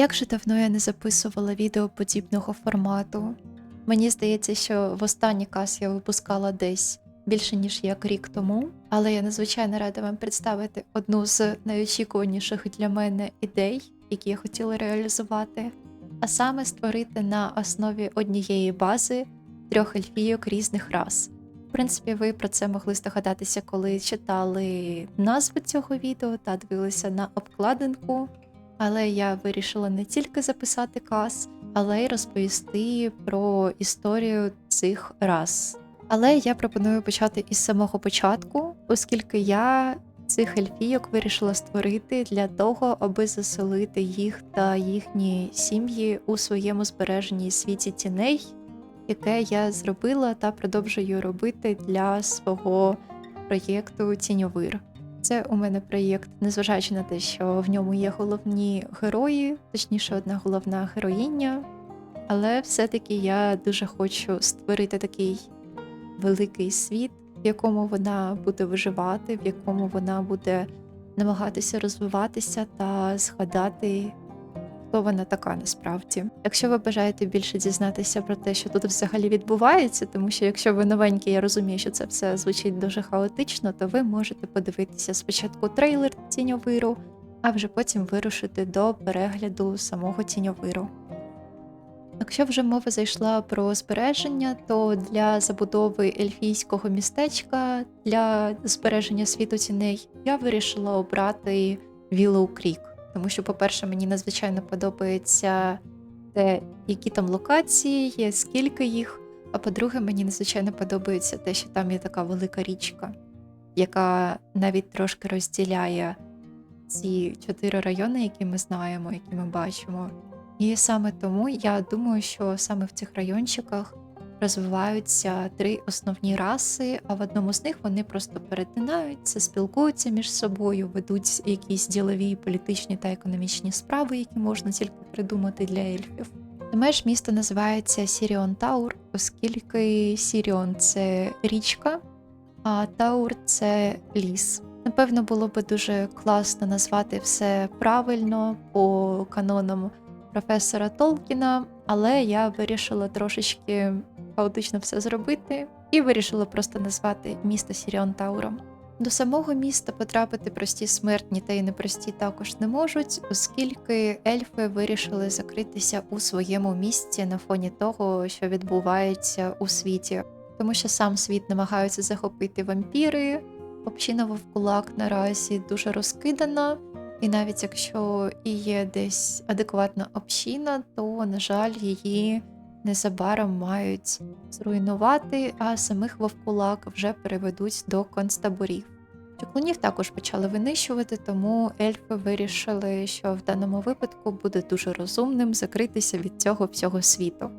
Як же давно я не записувала відео подібного формату. Мені здається, що в останній каз я випускала десь більше ніж як рік тому, але я надзвичайно рада вам представити одну з найочікуваніших для мене ідей, які я хотіла реалізувати, а саме створити на основі однієї бази трьох ельфійок різних рас. В принципі, ви про це могли здогадатися, коли читали назву цього відео та дивилися на обкладинку. Але я вирішила не тільки записати каз, але й розповісти про історію цих рас. Але я пропоную почати із самого початку, оскільки я цих ельфійок вирішила створити для того, аби заселити їх та їхні сім'ї у своєму збереженій світі тіней, яке я зробила та продовжую робити для свого проєкту Тіньовир. Це у мене проєкт, незважаючи на те, що в ньому є головні герої, точніше, одна головна героїня. Але все-таки я дуже хочу створити такий великий світ, в якому вона буде виживати, в якому вона буде намагатися розвиватися та згадати, хто вона така насправді. Якщо ви бажаєте більше дізнатися про те, що тут взагалі відбувається, тому що якщо ви новенькі, я розумію, що це все звучить дуже хаотично, то ви можете подивитися спочатку трейлер тіньовиру, а вже потім вирушити до перегляду самого тіньовиру. Якщо вже мова зайшла про збереження, то для забудови ельфійського містечка для збереження світу тіней я вирішила обрати Вілоу Крік. Тому що, по-перше, мені надзвичайно подобається те, які там локації є, скільки їх. А по-друге, мені надзвичайно подобається те, що там є така велика річка, яка навіть трошки розділяє ці чотири райони, які ми знаємо, які ми бачимо. І саме тому я думаю, що саме в цих райончиках розвиваються три основні раси, а в одному з них вони просто перетинаються, спілкуються між собою, ведуть якісь ділові, політичні та економічні справи, які можна тільки придумати для ельфів. Ж місто називається Сіріон Таур, оскільки Сіріон це річка, а Таур це ліс. Напевно, було би дуже класно назвати все правильно по канонам професора Толкіна, але я вирішила трошечки хаотично все зробити і вирішила просто назвати місто Сіріон Тауром. До самого міста потрапити прості смертні та й непрості також не можуть, оскільки ельфи вирішили закритися у своєму місці на фоні того, що відбувається у світі, тому що сам світ намагаються захопити вампіри. Община вовкулак наразі дуже розкидана, і навіть якщо і є десь адекватна община, то, на жаль, її незабаром мають зруйнувати, а самих вовкулак вже переведуть до концтаборів. Чоклунів також почали винищувати, тому ельфи вирішили, що в даному випадку буде дуже розумним закритися від цього всього світу.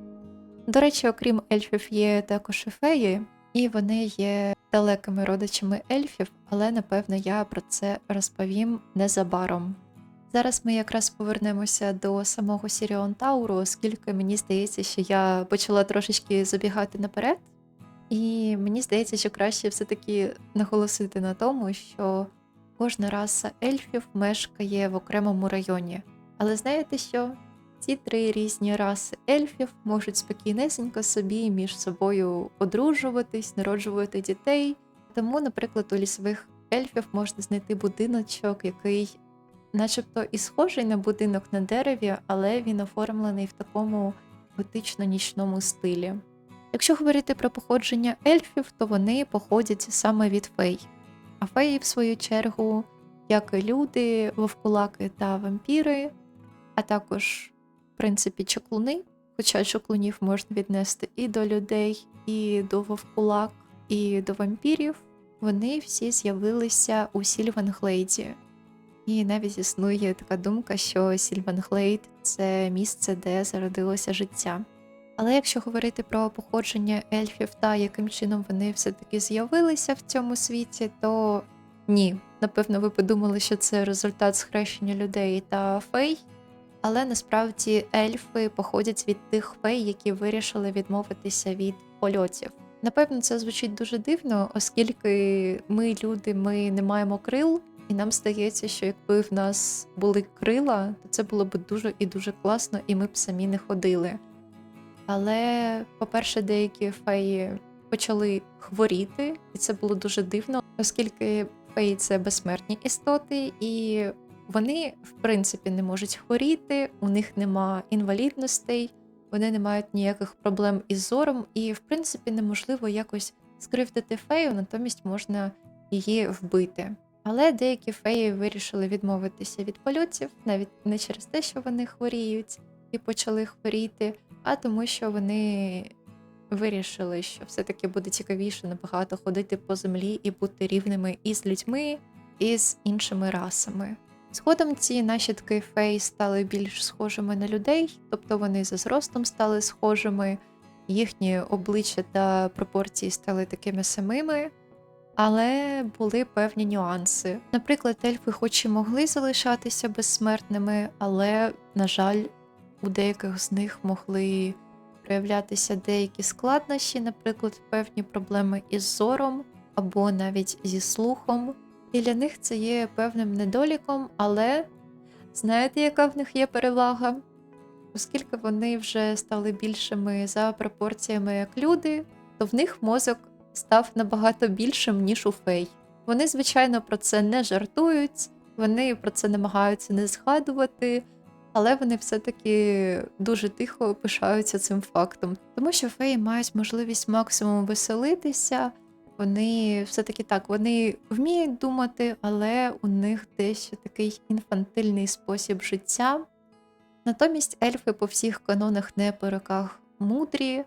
До речі, окрім ельфів, є також і феї, і вони є далекими родичами ельфів, але напевно я про це розповім незабаром. Зараз ми якраз повернемося до самого Сіріон Тауру, оскільки мені здається, що я почала трошечки забігати наперед, і мені здається, що краще все-таки наголосити на тому, що кожна раса ельфів мешкає в окремому районі. Але знаєте що? Ці три різні раси ельфів можуть спокійнесенько собі між собою одружуватись, народжувати дітей. Тому, наприклад, у лісових ельфів можна знайти будиночок, який, начебто, і схожий на будинок на дереві, але він оформлений в такому готично-нічному стилі. Якщо говорити про походження ельфів, то вони походять саме від фей. А феї, в свою чергу, як і люди, вовкулаки та вампіри, а також в принципі, чаклуни, хоча чаклунів можна віднести і до людей, і до вовкулак, і до вампірів, вони всі з'явилися у Сільванглейді. І навіть існує така думка, що Сільванглейд це місце, де зародилося життя. Але якщо говорити про походження ельфів та яким чином вони все-таки з'явилися в цьому світі, то ні. Напевно, ви подумали, що це результат схрещення людей та фей, але насправді ельфи походять від тих фей, які вирішили відмовитися від польотів. Напевно, це звучить дуже дивно, оскільки ми, люди, ми не маємо крил, і нам здається, що якби в нас були крила, то це було б дуже і дуже класно, і ми б самі не ходили. Але, по-перше, деякі феї почали хворіти, і це було дуже дивно, оскільки феї це безсмертні істоти, і вони, в принципі, не можуть хворіти, у них нема інвалідностей, вони не мають ніяких проблем із зором, і, в принципі, неможливо якось скривдити фею, натомість можна її вбити. Але деякі феї вирішили відмовитися від польотів, навіть не через те, що вони хворіють і почали хворіти, а тому, що вони вирішили, що все-таки буде цікавіше набагато ходити по землі і бути рівними і з людьми, і з іншими расами. Згодом ці нащадки фей стали більш схожими на людей, тобто вони за зростом стали схожими, їхні обличчя та пропорції стали такими самими. Але були певні нюанси. Наприклад, ельфи хоч і могли залишатися безсмертними, але, на жаль, у деяких з них могли проявлятися деякі складнощі, наприклад, певні проблеми із зором або навіть зі слухом. І для них це є певним недоліком, але знаєте, яка в них є перевага? Оскільки вони вже стали більшими за пропорціями як люди, то в них мозок став набагато більшим, ніж у фей. Вони, звичайно, про це не жартують, вони про це намагаються не згадувати, але вони все-таки дуже тихо пишаються цим фактом. Тому що феї мають можливість максимум веселитися. Вони все-таки так, вони вміють думати, але у них дещо такий інфантильний спосіб життя. Натомість ельфи по всіх канонах не по роках мудрі.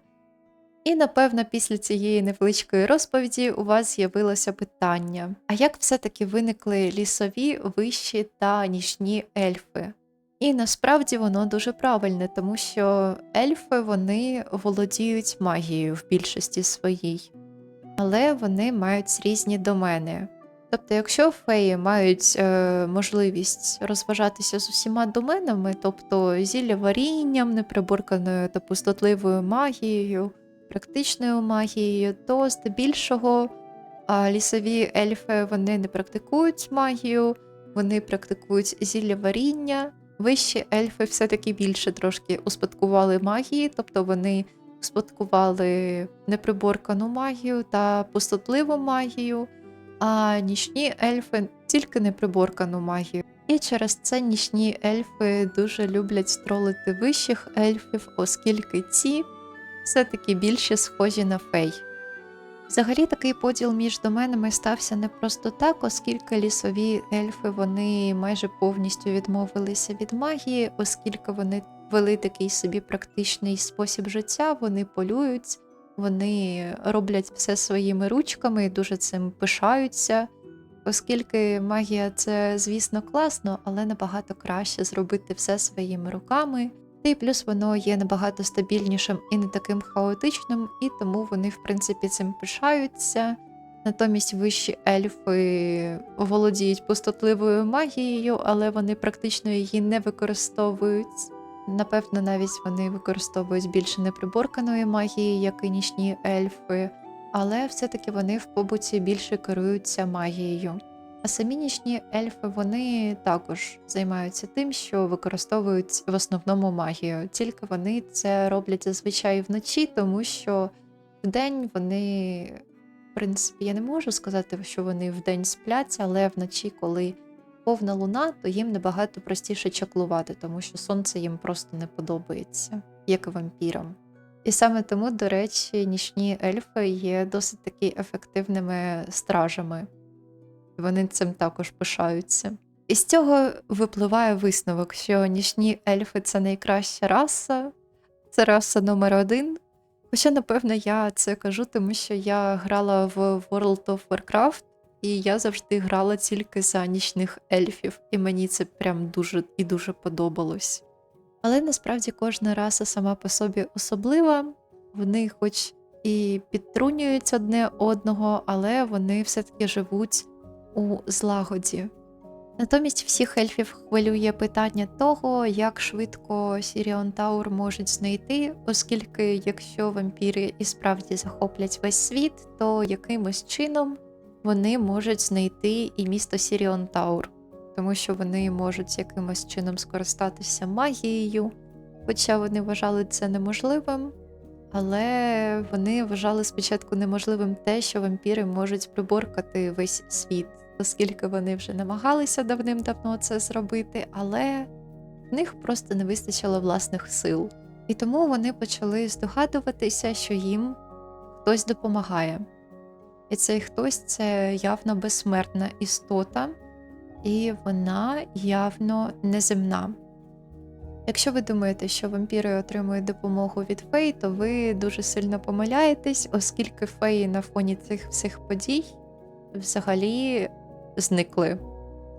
І напевно, після цієї невеличкої розповіді у вас з'явилося питання: а як все-таки виникли лісові, вищі та нічні ельфи? І насправді воно дуже правильне, тому що ельфи вони володіють магією в більшості своїй, але вони мають різні домени. Тобто, якщо феї мають е, можливість розважатися з усіма доменами, тобто зілля варінням, неприборканою та пустотливою магією, практичною магією, то здебільшого лісові ельфи вони не практикують магію, вони практикують зілля варіння. Вищі ельфи все-таки більше трошки успадкували магії, тобто вони успадкували неприборкану магію та пустотливу магію, а нічні ельфи тільки неприборкану магію. І через це нічні ельфи дуже люблять стролити вищих ельфів, оскільки ці все-таки більше схожі на фей. Взагалі такий поділ між доменами стався не просто так, оскільки лісові ельфи вони майже повністю відмовилися від магії, оскільки вони вели такий собі практичний спосіб життя, вони полюють, вони роблять все своїми ручками і дуже цим пишаються. Оскільки магія це, звісно, класно, але набагато краще зробити все своїми руками. Та й плюс воно є набагато стабільнішим і не таким хаотичним, і тому вони, в принципі, цим пишаються. Натомість вищі ельфи володіють пустотливою магією, але вони практично її не використовують. Напевно, навіть вони використовують більше неприборканої магії, як і нічні ельфи, але все-таки вони в побуті більше керуються магією. А самі нічні ельфи вони також займаються тим, що використовують в основному магію. Тільки вони це роблять зазвичай вночі, тому що вдень вони, в принципі, я не можу сказати, що вони вдень сплять, але вночі, коли повна луна, то їм набагато простіше чаклувати, тому що сонце їм просто не подобається, як і вампірам. І саме тому, до речі, нічні ельфи є досить таки ефективними стражами. Вони цим також пишаються. І з цього випливає висновок, що нічні ельфи це найкраща раса, це раса номер один. Хоча, напевно, я це кажу, тому що я грала в World of Warcraft, і я завжди грала тільки за нічних ельфів, і мені це прям дуже і дуже подобалось. Але насправді кожна раса сама по собі особлива, вони хоч і підтрунюють одне одного, але вони все-таки живуть у злагоді. Натомість всіх ельфів хвилює питання того, як швидко Сіріон Таур можуть знайти, оскільки якщо вампіри і справді захоплять весь світ, то якимось чином вони можуть знайти і місто Сіріон Таур, тому що вони можуть якимось чином скористатися магією, хоча вони вважали це неможливим. Але вони вважали спочатку неможливим те, що вампіри можуть приборкати весь світ, оскільки вони вже намагалися давним-давно це зробити, але в них просто не вистачило власних сил. І тому вони почали здогадуватися, що їм хтось допомагає. І цей хтось це явно безсмертна істота, і вона явно неземна. Якщо ви думаєте, що вампіри отримують допомогу від фей, то ви дуже сильно помиляєтесь, оскільки феї на фоні цих всіх подій взагалі зникли.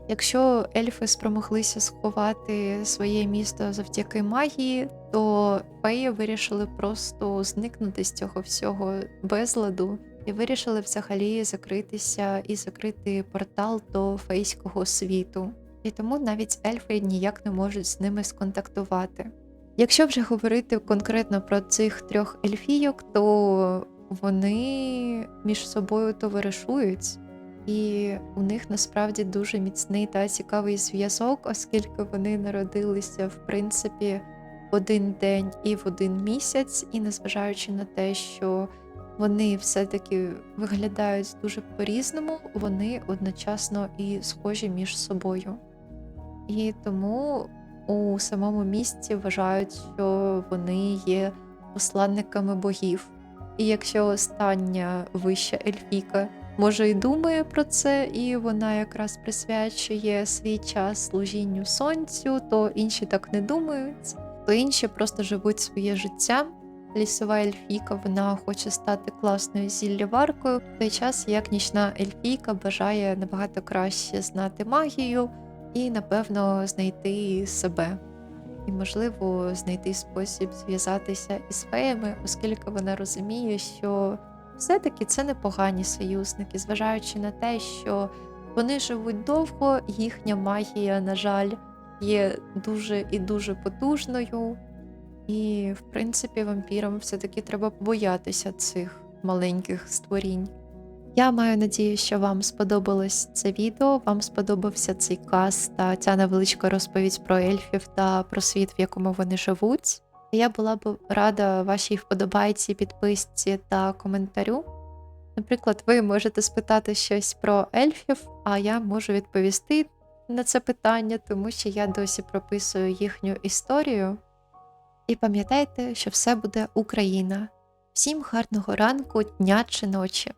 Якщо ельфи спромоглися сховати своє місто завдяки магії, то феї вирішили просто зникнути з цього всього безладу і вирішили взагалі закритися і закрити портал до фейського світу. І тому навіть ельфи ніяк не можуть з ними сконтактувати. Якщо вже говорити конкретно про цих трьох ельфійок, то вони між собою товаришують, і у них насправді дуже міцний та цікавий зв'язок, оскільки вони народилися в принципі в один день і в один місяць, і незважаючи на те, що вони все-таки виглядають дуже по-різному, вони одночасно і схожі між собою. І тому у самому місті вважають, що вони є посланниками богів. І якщо остання вища ельфійка може і думає про це, і вона якраз присвячує свій час служінню сонцю, то інші так не думають, то інші просто живуть своє життя. Лісова ельфійка вона хоче стати класною зіллєваркою, в той час як нічна ельфійка бажає набагато краще знати магію і, напевно, знайти себе. І, можливо, знайти спосіб зв'язатися із феями, оскільки вона розуміє, що все-таки це непогані союзники, зважаючи на те, що вони живуть довго, їхня магія, на жаль, є дуже і дуже потужною. І, в принципі, вампірам все-таки треба боятися цих маленьких створінь. Я маю надію, що вам сподобалось це відео, вам сподобався цей каст та ця невеличка розповідь про ельфів та про світ, в якому вони живуть. Я була б рада вашій вподобайці, підписці та коментарю. Наприклад, ви можете спитати щось про ельфів, а я можу відповісти на це питання, тому що я досі прописую їхню історію. І пам'ятайте, що все буде Україна. Всім гарного ранку, дня чи ночі!